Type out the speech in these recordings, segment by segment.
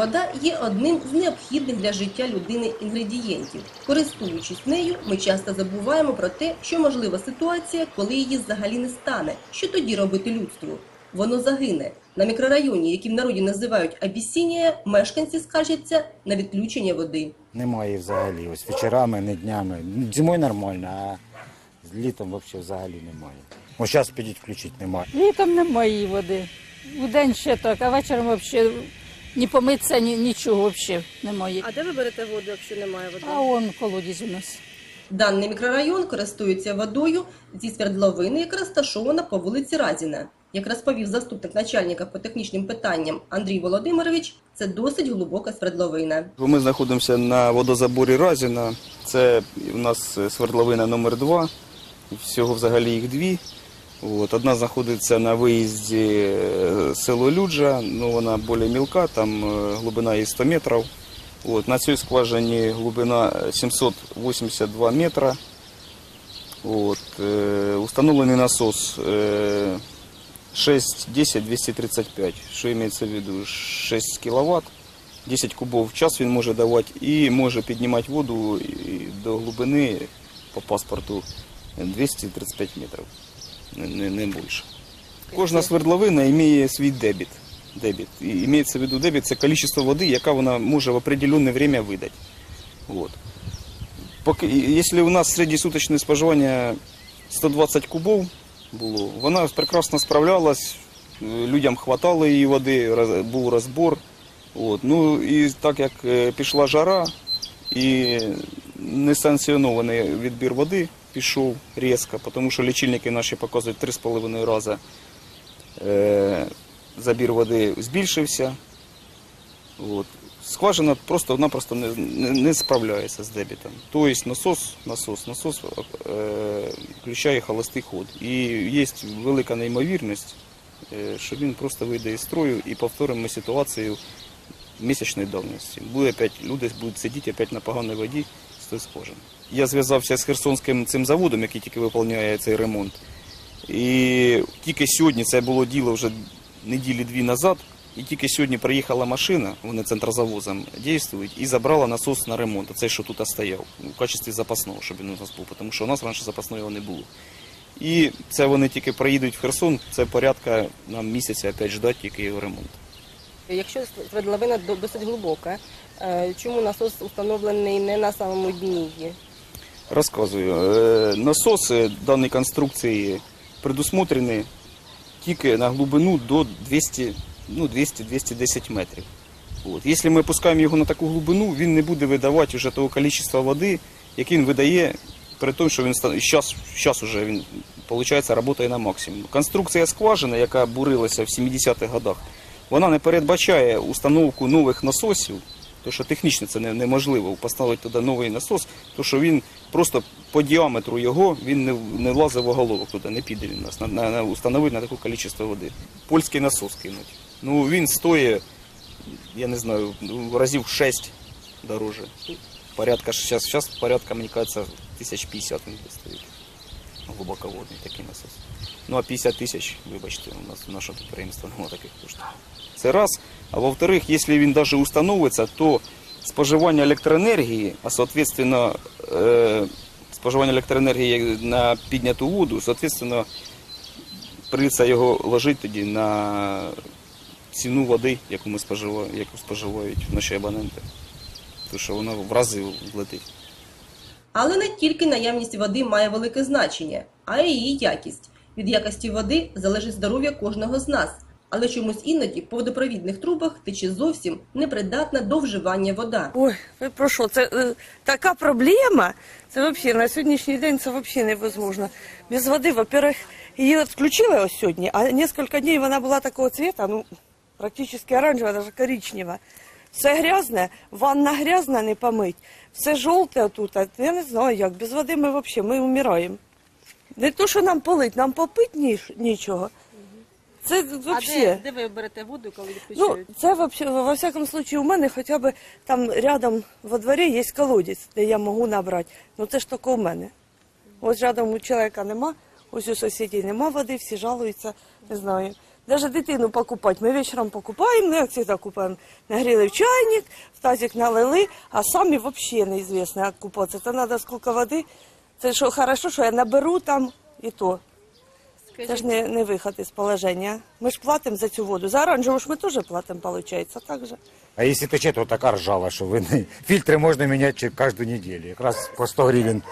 Вода є одним з необхідних для життя людини інгредієнтів. Користуючись нею, ми часто забуваємо про те, що можлива ситуація, коли її взагалі не стане. Що тоді робити людству? Воно загине. На мікрорайоні, який в народі називають Абісінія, мешканці скаржаться на відключення води. Немає взагалі. Ось вечорами, не днями. Зимою нормально, а з літом взагалі взагалі немає. Ось зараз підіть включити немає. Літом немає води. У день ще так, а вечором взагалі ні помитися, ні, нічого взагалі немає. А де ви берете воду, якщо немає води? А он колодязь у нас. Даний мікрорайон користується водою зі свердловини, яка розташована по вулиці Разіна. Як розповів заступник начальника по технічним питанням Андрій Володимирович, це досить глибока свердловина. Ми знаходимося на водозаборі Разіна. Це у нас свердловина номер 2 Всього взагалі їх дві. От, одна знаходиться на виїзді е, село Люджа, ну вона більш мілка, там е, глибина є 100 метрів. От, на цій скважині глибина 782 метра. От, е, установлений насос е, 6-10-235, що мається в виду 6 кВт. 10 кубов в час він може давати і може піднімати воду до глибини по паспорту 235 метрів, не, не, більше. Кожна свердловина має свій дебіт. дебіт. І мається в виду дебіт це кількість води, яка вона може в определенне время видати. Вот. Якщо у нас середньосуточне споживання 120 кубов було, вона прекрасно справлялась, людям хватало її води, був розбор. От. Ну і так як е, пішла жара і несанкціонований відбір води пішов різко, тому що лічильники наші показують 3,5 рази. Е, забір води збільшився. От. Скважина просто-напросто не, не, справляється з дебітом. Тобто насос, насос, насос е, включає холостий ход. І є велика неймовірність, е, що він просто вийде із строю і повторимо ситуацію місячної давності. Буде опять, люди будуть сидіти опять на поганій воді з тої скважини. Я зв'язався з Херсонським цим заводом, який тільки виконує цей ремонт. І тільки сьогодні це було діло вже неділі дві назад. І тільки сьогодні приїхала машина, вони центрозавозом діють, і забрала насос на ремонт. Цей, що тут стояв, у качестві запасного, щоб він у нас був, тому що у нас раніше запасного не було. І це вони тільки приїдуть в Херсон, це порядка нам місяця опять ждати тільки його ремонт. Якщо свердловина досить глибока, е, чому насос установлений не на самому дні? Розказую. Е, Насоси даної конструкції предусмотрені тільки на глибину до 200, ну, 200-210 метрів. От. Якщо ми пускаємо його на таку глибину, він не буде видавати вже того кількості води, яке він видає, при тому, що він зараз, зараз вже він виходить, працює на максимум. Конструкція скважини, яка бурилася в 70-х годах, вона не передбачає установку нових насосів, тому що технічно це неможливо поставити туди новий насос, тому що він просто по діаметру його він не, влазить в оголовок туди, не піде він нас на, на, на на таку кількість води. Польський насос кинуть. Ну він стоїть, я не знаю, ну, разів 6 дороже. Порядка зараз, зараз порядка, мені кажется, 1050 він стоїть. Глибоководний такий насос. Ну а 50 тисяч, вибачте, у нас наше підприємство немає таких коштів. Це раз. А во-вторых, якщо він навіть установиться, то споживання електроенергії, а соответственно е, споживання електроенергії на підняту воду, соответственно, прийдеться його ложити тоді на ціну води, яку ми споживаємо, яку споживають наші абоненти. Тому що вона в рази влетить. Але не тільки наявність води має велике значення, а й її якість. Від якості води залежить здоров'я кожного з нас. Але чомусь іноді по водопровідних трубах тече зовсім непридатна до вживання вода. Ой, ви про що? Це е, така проблема. Це взагалі на сьогоднішній день це взагалі невозможно. Без води, во-первых, її відключили ось сьогодні, а кілька днів вона була такого цвіта, ну, практично оранжева, навіть коричнева. Все грязне, ванна грязна, не помить. Все жовте тут. Я не знаю як. Без води ми взагалі ми вмираємо. Не то, що нам полить, нам попити ніж, нічого. Це взагалі. А де, де ви берете воду, коли Ну, відключають? це вообще, во всяком случае, у мене хоча б там рядом во дворі є колодязь, де я можу набрати. Ну це ж тільки у мене. Ось рядом у чоловіка нема, ось у сусідів нема води, всі жалуються, не знаю. Даже дитину покупати. Ми вечором покупаємо, ну, як завжди купуємо. Нагріли в чайник, в тазик налили, а самі взагалі неізвісно, як купатися. Це треба скільки води. Це що хорошо, що я наберу там і то. Це ж не, не виход із положення. Ми ж платимо за цю воду. За оранжеву ж ми теж платимо, виходить, так же. А если тече, то така ржава, що ви не... фільтри можна міняти кожну неділю. Якраз по 100 гривень.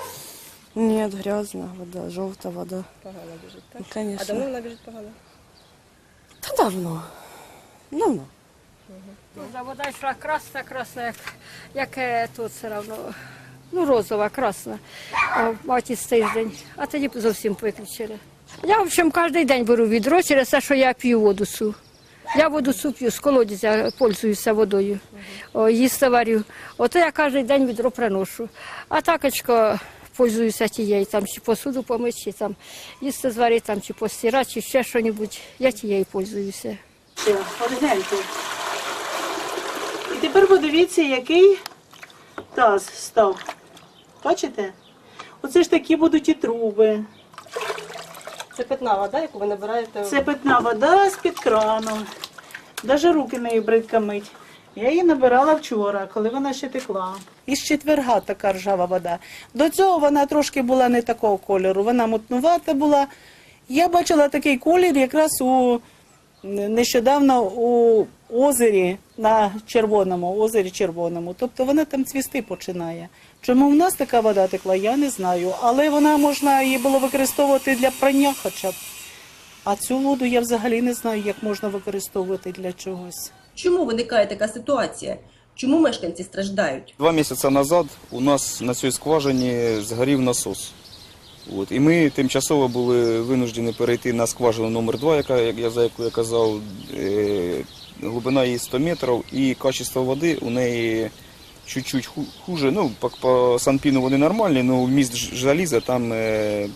Ні, грязна вода, жовта вода. Погано біжить, так? Ну, А давно вона біжить погано? Та давно. Давно. Вода, вода йшла красна, красна, як, як е, тут все одно. Ну, розова, красна. Із тиждень. А тоді зовсім виключили. Я, в общем, кожен день беру відро через те, що я п'ю воду цю. Я воду цю п'ю, з колодязя пользуюся водою. Їсти варю. Ото я кожен день відро приношу. А такочко пользуюся тією, там чи посуду помити, чи там їсти зварити, там, чи постирати, чи ще що-небудь. Я тією пользуюся. Все, погляньте. І тепер подивіться, який таз став. Бачите? Оце ж такі будуть і труби. Це питна вода, яку ви набираєте. Це питна вода з-під крану. Даже руки нею бридко мить. Я її набирала вчора, коли вона ще текла. Із четверга така ржава вода. До цього вона трошки була не такого кольору, вона мутнувата була. Я бачила такий колір якраз у нещодавно у озері на червоному, озері червоному. Тобто вона там цвісти починає. Чому в нас така вода текла, я не знаю. Але вона можна її було використовувати для прання хоча б. А цю воду я взагалі не знаю, як можна використовувати для чогось. Чому виникає така ситуація? Чому мешканці страждають? Два місяці назад у нас на цій скважині згорів насос. От. І ми тимчасово були винуждені перейти на скважину номер 2 яка, як я, за яку я казав, е, глибина її 100 метрів, і качество води у неї чуть-чуть хуже. Ну, по, по санпіну вони нормальні, але вміст ж- заліза там е,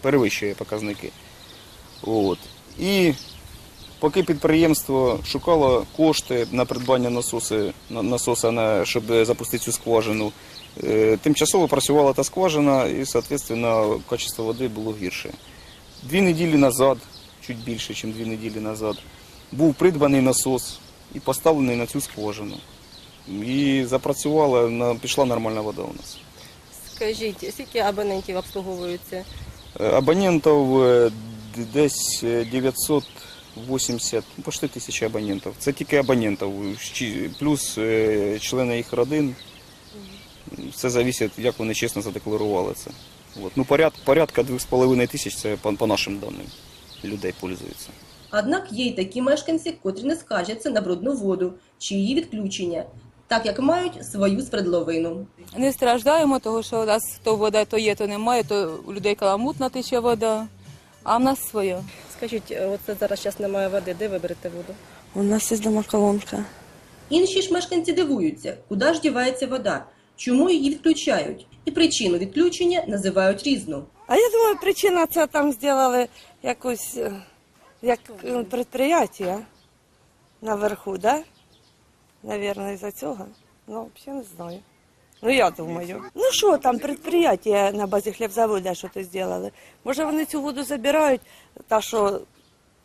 перевищує показники. От. І поки підприємство шукало кошти на придбання насоси, на- насоса, на, щоб запустити цю скважину, е, тимчасово працювала та скважина і, соответственно, качество води було гірше. Дві неділі назад, чуть більше, ніж дві неділі назад, був придбаний насос і поставлений на цю скважину. І запрацювала, на- пішла нормальна вода у нас. Скажіть, скільки абонентів обслуговуються? Е, Абонентів е, десь е, 980, ну, почти тисяча абонентів. Це тільки абонентів, плюс е, члени їх родин. Все залежить, як вони чесно задекларували це. От. Ну, поряд, порядка 2,5 тисяч, це по, по нашим даним, людей пользуються. Однак є й такі мешканці, котрі не скаржаться на брудну воду чи її відключення, так як мають свою свердловину. Не страждаємо, тому що у нас то вода, то є, то немає, то у людей каламутна тече вода, а в нас своя. Скажіть, е, от зараз час немає води, де ви берете воду? У нас є дома колонка. Інші ж мешканці дивуються, куди ж дівається вода, чому її відключають, і причину відключення називають різну. А я думаю, причина це там зробили якусь е, як е, предприятие наверху, да? Наверное, із-за цього. Ну, взагалі не знаю. Ну, я думаю. Ну що там, предприятие на базі хлібзаводу що то зробили? Може вони цю воду забирають, та що,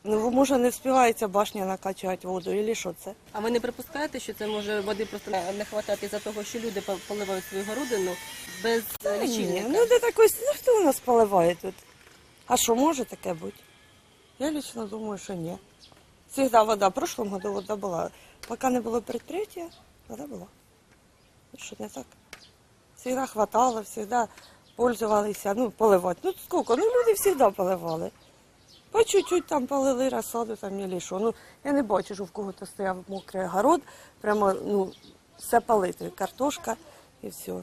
ну, може не встигається башня накачувати воду, або що це? А ви не припускаєте, що це може води просто не хватати за того, що люди поливають свою городину без е, Ні, ну де такось, ну хто у нас поливає тут? А що може таке бути? Я лично думаю, що ні. Всегда вода, в прошлом году вода була. Поки не було прикриття, вода була. Ну, Що не так? Всегда хватало, всегда пользувалися, ну, поливати. Ну, скільки? Ну, люди завжди поливали. По чуть-чуть там полили розсаду, там і що. Ну, я не бачу, що в кого-то стояв мокрий огород, прямо, ну, все палити, картошка і все.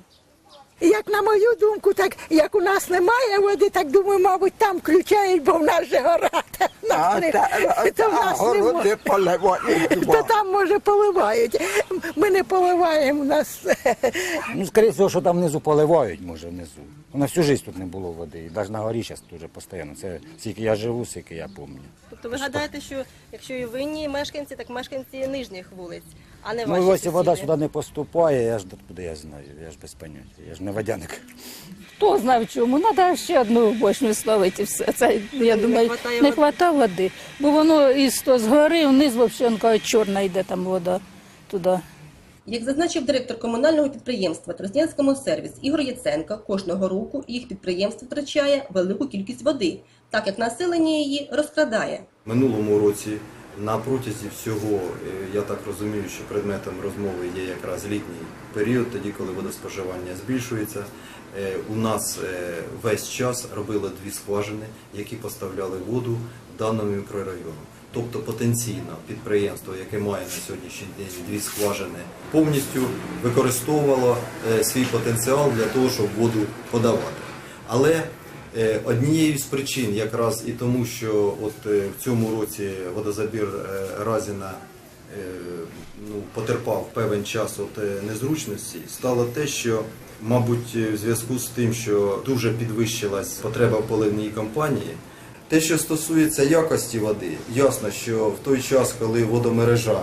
Як на мою думку, так як у нас немає води, так думаю, мабуть, там включають, бо в нас же гора. та в нас не- то в нас немає. То там, може, поливають. Ми не поливаємо у нас. Ну, скоріше всього, що там внизу поливають, може, внизу. У нас всю життя тут не було води. І навіть на горі зараз дуже постійно. Це скільки я живу, скільки я пам'ятаю. Тобто ви гадаєте, що якщо і винні мешканці, так мешканці нижніх вулиць. А не Ну, якщо вода сюди не поступає, я ж откуда я знаю, я ж без поняття, я ж не водяник. Хто знає в чому? Треба ще одну бочну ставити і все. Це, я думаю, хватає не води? вистачає води. Бо воно із то згори вниз взагалі чорна йде там вода туди. Як зазначив директор комунального підприємства Троснянському сервіс Ігор Яценко, кожного року їх підприємство втрачає велику кількість води, так як населення її розкрадає. минулому році на протязі всього, е, я так розумію, що предметом розмови є якраз літній період, тоді коли водоспоживання збільшується. Е, У нас е, весь час робили дві скважини, які поставляли воду даному мікрорайону. Тобто потенційно підприємство, яке має на сьогоднішній день дві скважини, повністю використовувало свій потенціал для того, щоб воду подавати. Але Однією з причин, якраз і тому, що от е, в цьому році водозабір е, Разіна е, ну, потерпав певен час от е, незручності, стало те, що, мабуть, е, в зв'язку з тим, що дуже підвищилась потреба поливній кампанії. Те, що стосується якості води, ясно, що в той час, коли водомережа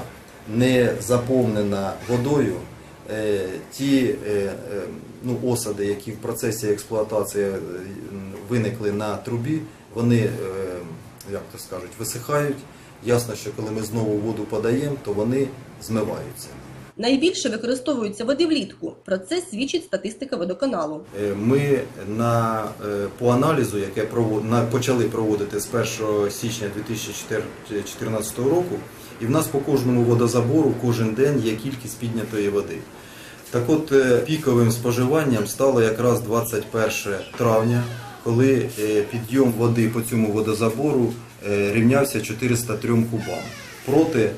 не заповнена водою, е, ті е, е, ну, осади, які в процесі експлуатації е, виникли на трубі, вони, е, як то скажуть, висихають. Ясно, що коли ми знову воду подаємо, то вони змиваються. Найбільше використовується води влітку. Про це свідчить статистика водоканалу. Е, Ми на, по аналізу, яке провод, на, почали проводити з 1 січня 2014 року, і в нас по кожному водозабору кожен день є кількість піднятої води. Так от е, піковим споживанням стало якраз 21 травня, коли е, підйом води по цьому водозабору е, рівнявся 403 кубам. Проти,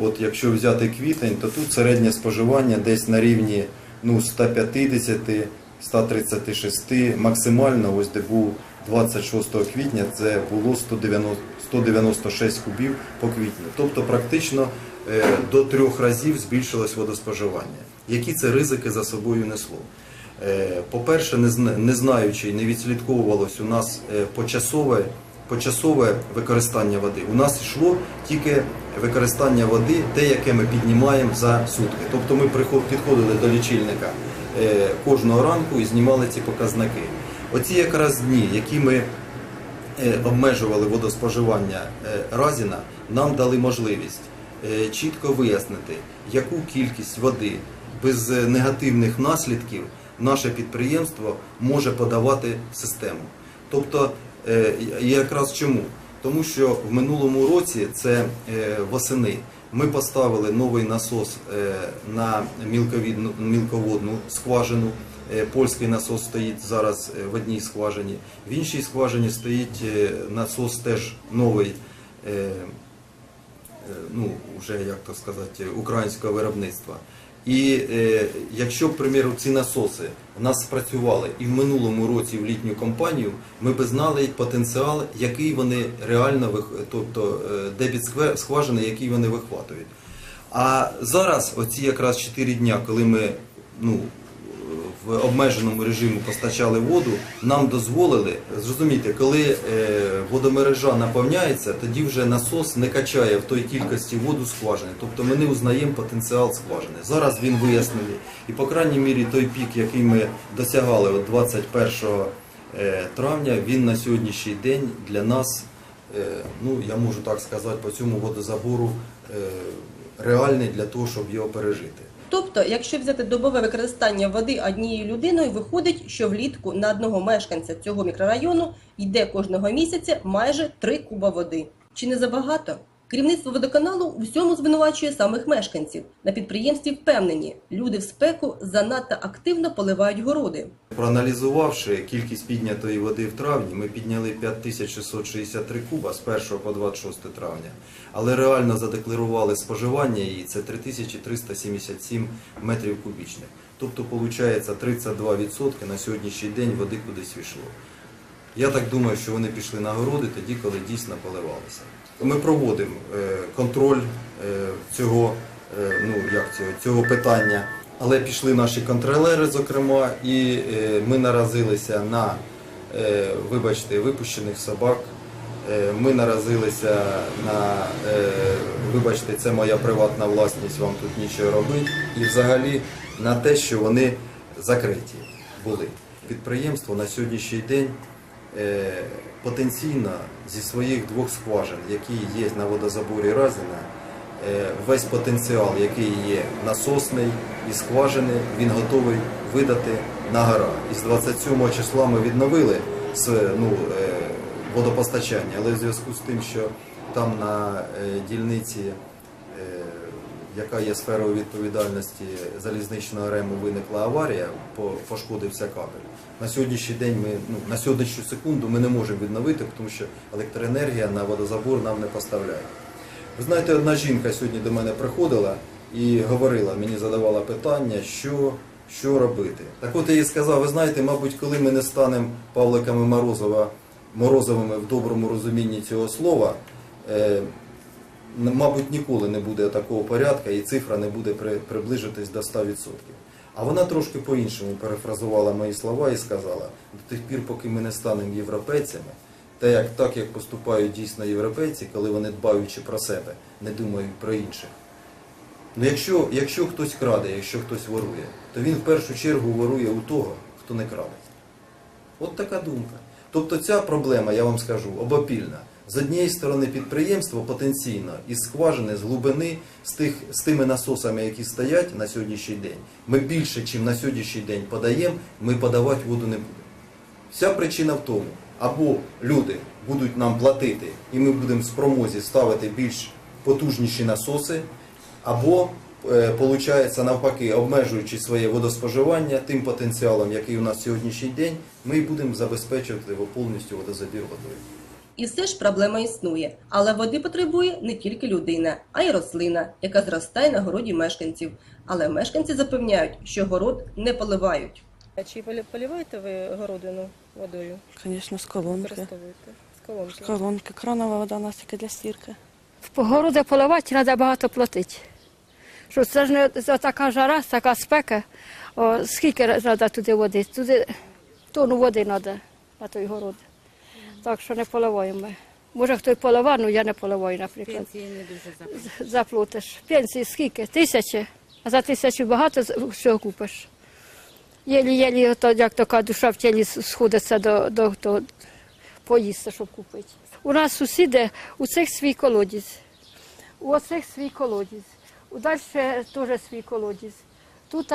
от якщо взяти квітень, то тут середнє споживання десь на рівні ну, 150 136, максимально, ось де був 26 квітня, це було 196 кубів по квітню. Тобто практично е, до трьох разів збільшилось водоспоживання. Які це ризики за собою несло? Е, По-перше, не знаючи не відслідковувалось у нас е, почасове, почасове використання води. У нас йшло тільки використання води, те, яке ми піднімаємо за сутки. Тобто ми підходили до лічильника кожного ранку і знімали ці показники. Оці якраз дні, які ми е, обмежували водоспоживання е, Разіна, нам дали можливість е, чітко вияснити, яку кількість води без негативних наслідків наше підприємство може подавати в систему. Тобто, якраз чому? Тому що в минулому році це восени. Ми поставили новий насос на мілководну скважину. Е, Польський насос стоїть зараз е, в одній скважині. В іншій скважині стоїть е, насос теж новий, ну вже як то сказати, українського виробництва. І якщо, к примеру, ці насоси в нас спрацювали і в минулому році в літню кампанію, ми б знали потенціал, який вони реально тобто дебіт скважини, який вони вихватують. А зараз, оці якраз 4 дня, коли ми ну, в обмеженому режимі постачали воду, нам дозволили зрозуміти, коли е, водомережа наповняється, тоді вже насос не качає в той кількості воду скважини. Тобто ми не узнаємо потенціал скважини. Зараз він вияснений. І по крайній мірі той пік, який ми досягали от 21 е, травня, він на сьогоднішній день для нас, е, ну я можу так сказати, по цьому водозабору реальний для того, щоб його пережити. Тобто, якщо взяти добове використання води однією людиною, виходить, що влітку на одного мешканця цього мікрорайону йде кожного місяця майже 3 куба води. Чи не забагато? Керівництво водоканалу у всьому звинувачує самих мешканців. На підприємстві впевнені, люди в спеку занадто активно поливають городи. Проаналізувавши кількість піднятої води в травні, ми підняли 5663 куба з 1 по 26 травня, але реально задекларували споживання її це 3377 метрів кубічних. Тобто, виходить, 32% на сьогоднішній день води кудись війшло. Я так думаю, що вони пішли на городи тоді, коли дійсно поливалися. Ми проводимо е, контроль е, цього, е, ну, як цього, цього питання, але пішли наші контролери, зокрема, і ми наразилися на, вибачте, випущених собак, ми наразилися на, вибачте, це моя приватна власність, вам тут нічого робити, і взагалі на те, що вони закриті були. Підприємство на сьогоднішній день потенційно зі своїх двох скважин, які є на водозаборі Разіна, е, весь потенціал, який є насосний і скважини, він готовий видати на гора. І з 27 числа ми відновили ну, е, водопостачання, але в зв'язку з тим, що там на е, дільниці, е, яка є сферою відповідальності залізничного рему, виникла аварія, пошкодився кабель. На сьогоднішній день ми ну, на сьогоднішню секунду ми не можемо відновити, тому що електроенергія на водозабор нам не поставляє. Ви знаєте, одна жінка сьогодні до мене приходила і говорила, мені задавала питання, що, що робити. Так от я їй сказав, ви знаєте, мабуть, коли ми не станемо Павликами Морозова, Морозовими в доброму розумінні цього слова, е, мабуть, ніколи не буде такого порядка і цифра не буде приближитись до 100%. А вона трошки по-іншому перефразувала мої слова і сказала, до тих пір, поки ми не станемо європейцями, та як, так як поступають дійсно європейці, коли вони дбаючи про себе, не думають про інших. Ну якщо, якщо хтось краде, якщо хтось ворує, то він в першу чергу ворує у того, хто не краде. От така думка. Тобто ця проблема, я вам скажу, обопільна. З однієї сторони підприємство потенційно із скважини, з глибини, з, тих, з тими насосами, які стоять на сьогоднішній день, ми більше, ніж на сьогоднішній день подаємо, ми подавати воду не будемо. Вся причина в тому, або люди будуть нам платити, і ми будемо в спромозі ставити більш потужніші насоси, або, виходить, навпаки, обмежуючи своє водоспоживання тим потенціалом, який у нас сьогоднішній день, ми будемо забезпечувати його повністю водозабір водою. І все ж проблема існує, але води потребує не тільки людина, а й рослина, яка зростає на городі мешканців. Але мешканці запевняють, що город не поливають. А чи полі- поліваєте ви городину водою? Звісно, з колонки. Використовуєте? З колонки. З колонки. Кранова вода у нас тільки для стірки. В городи поливати треба багато платити. Що це ж не така жара, така спека. О, скільки треба туди води? Туди тонну води треба на той город. Так що не поливаємо ми. Може хто й поливає, але я не поливаю, наприклад. Пенсії не дуже заплатиш. Пенсії скільки? Тисячі. А за тисячу багато всього купиш. Єлі-єлі, ото, як така душа в тілі сходиться до, до, до поїсти, щоб купити. У нас сусіди, у цих свій колодязь, у оцих свій колодязь, у далі теж свій колодязь. Тут,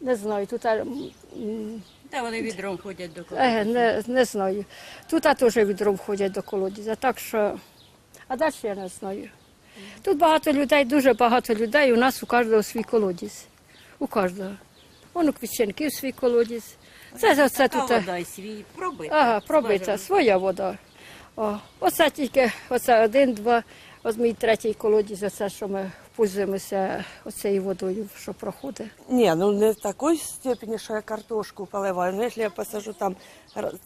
не знаю, тут, м, Та вони відром ходять до е, не, не знаю. Тут теж відром ходять до колодязя, так що, а далі я не знаю. Тут багато людей, дуже багато людей, у нас у кожного свій колодязь. У кожного. Вон у Квітченків свій колодязь. Це, це, це тут. вода й свій пробита. Ага, пробита, своя вода. О, оце тільки, оце один, два, ось мій третій колодязь, оце, що ми пользуємося оцією водою, що проходить. Ні, ну не в такій степені, що я картошку поливаю. Ну, якщо я посажу там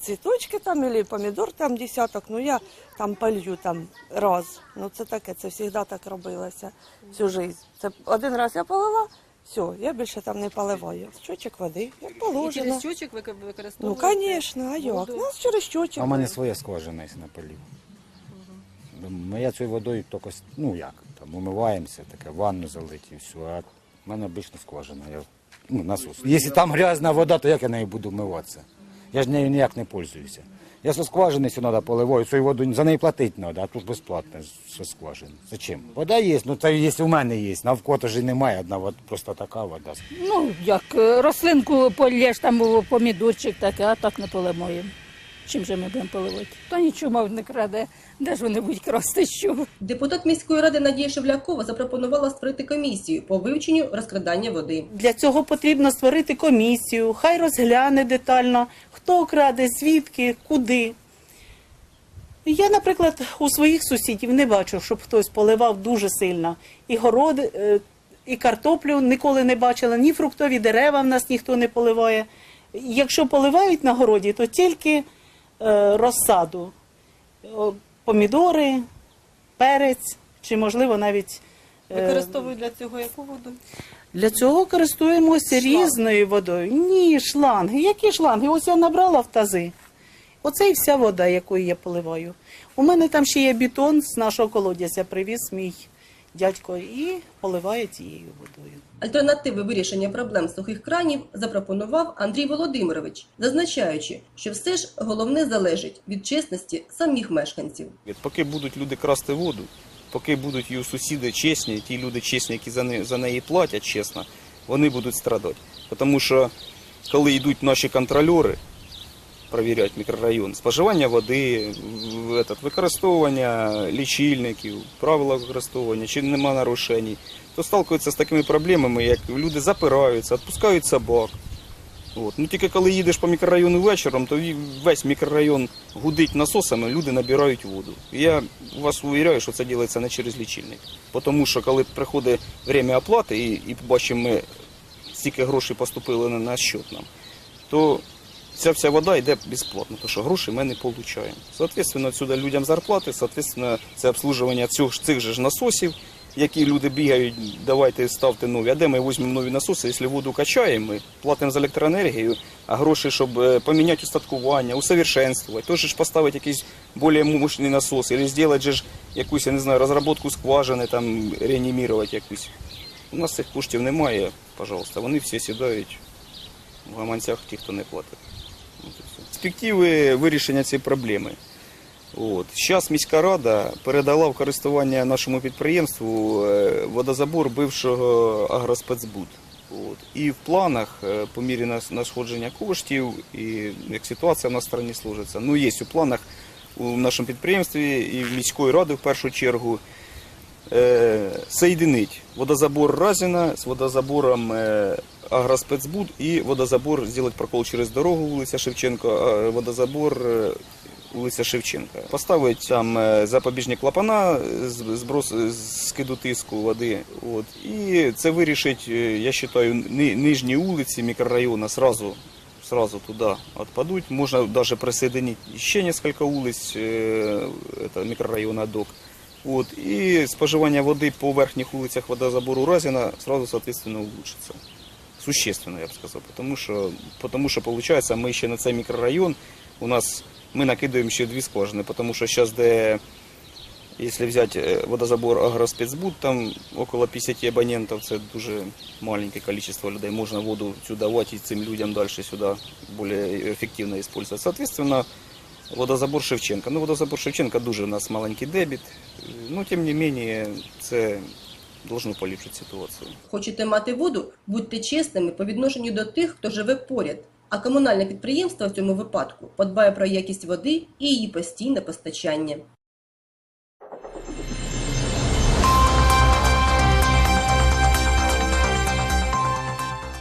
цвіточки там, або помідор там десяток, ну я там полью там раз. Ну це таке, це завжди так робилося всю життя. Це один раз я полила, все, я більше там не поливаю. Щочок води, як І через щучок ви Ну, звісно, а як? У нас через щочок. А в мене своя скважина є на полі. Ми я цією водою тільки, ну як, там умиваємося, таке, ванну залить все. А в мене обична скважина. Я, ну, насос. Якщо там грязна вода, то як я нею буду вмиватися? Я ж нею ніяк не пользуюся. Я зі скважини сюди треба поливаю, цю воду за неї платити треба, а тут безплатно зі скважини. Зачем? Вода є, ну це є у мене є, навкото ж немає, одна вода, просто така вода. Ну, як е, рослинку полєш, там помідорчик такий, а так не поливаємо. Чим же ми будемо поливати? Та нічого мав не краде. Де ж вони будуть красти що? Депутат міської ради Надія Шевлякова запропонувала створити комісію по вивченню розкрадання води. Для цього потрібно створити комісію, хай розгляне детально, хто краде, звідки, куди. Я, наприклад, у своїх сусідів не бачу, щоб хтось поливав дуже сильно. І городи, е, і картоплю ніколи не бачила, ні фруктові дерева в нас ніхто не поливає. Якщо поливають на городі, то тільки розсаду. Помідори, перець, чи, можливо, навіть. е, Використовують для цього яку воду? для цього користуємося різною водою. Ні, шланги. Які шланги? Ось я набрала в тази. Оце і вся вода, якою я поливаю. У мене там ще є бетон з нашого колодязя, привіз мій дядько і поливає тією водою. Альтернативи вирішення проблем сухих кранів запропонував Андрій Володимирович, зазначаючи, що все ж головне залежить від чесності самих мешканців. Поки будуть люди красти воду, поки будуть її сусіди чесні, ті люди чесні, які за неї, за неї платять чесно, вони будуть страдати. Тому що коли йдуть наші контрольори, перевіряють мікрорайон, споживання води, використовування лічильників, правила використовування, чи нема нарушень, то сталкуються з такими проблемами, як люди запираються, відпускають собак. От. Ну тільки коли їдеш по мікрорайону вечором, то весь мікрорайон гудить насосами, люди набирають воду. Я вас увіряю, що це робиться не через лічильник. Тому що коли приходить время оплати і, і бачимо ми, стільки грошей поступили на, на счет нам, то ця вся вода йде безплатно, тому що грошей ми не отримуємо. Соответственно, сюди людям зарплати, соответственно, це обслуговування цих, цих же ж насосів, які люди бігають, давайте ставте нові. А де ми візьмемо нові насоси, якщо воду качаємо, ми платимо за електроенергію, а гроші, щоб е, поміняти устаткування, усовершенствувати, теж ж поставити якийсь більш мощний насос, або зробити ж якусь, я не знаю, розробку скважини, там, реанімувати якусь. У нас цих коштів немає, пожалуйста, вони всі сідають в гаманцях ті, хто не платить. Перспективи вирішення цієї проблеми. От. Зараз міська рада передала в користування нашому підприємству е, водозабор бившого агроспецбуд. От. І в планах, е, по мірі надходження коштів, і як ситуація в нас в країні служиться, ну є у планах у нашому підприємстві і в міської ради в першу чергу е, соединить водозабор Разіна з водозабором е, Агроспецбуд і водозабор зробити прокол через дорогу вулиця Шевченко, а водозабор е, вулиця Шевченка. Поставити там е, запобіжні клапана, е, з- зброс е, скиду тиску води. От. І це вирішить, е, я вважаю, ни- нижні вулиці мікрорайону сразу сразу туда отпадут. Можно даже присоединить еще несколько улиц э, это микрорайона ДОК. Вот. И споживание воды по верхних улицах водозабору Разина сразу, соответственно, улучшится. Существенно, я бы сказал. Потому что, потому что получается, мы еще на цей микрорайон, у нас мы накидываем еще две скважины, потому что сейчас, де, если взять э, водозабор Агроспецбуд, там около 50 абонентов, це дуже маленькое количество людей. Можно воду сюда давать и цим людям дальше сюда более эффективно использовать. Соответственно, водозабор Шевченка. Ну, водозабор Шевченка дуже у нас маленький дебіт. Ну, тем не менее, це должно поліпшити ситуацію. Хочете мати воду? Будьте чесними по відношенню до тих, хто живе поряд. А комунальне підприємство в цьому випадку подбає про якість води і її постійне постачання.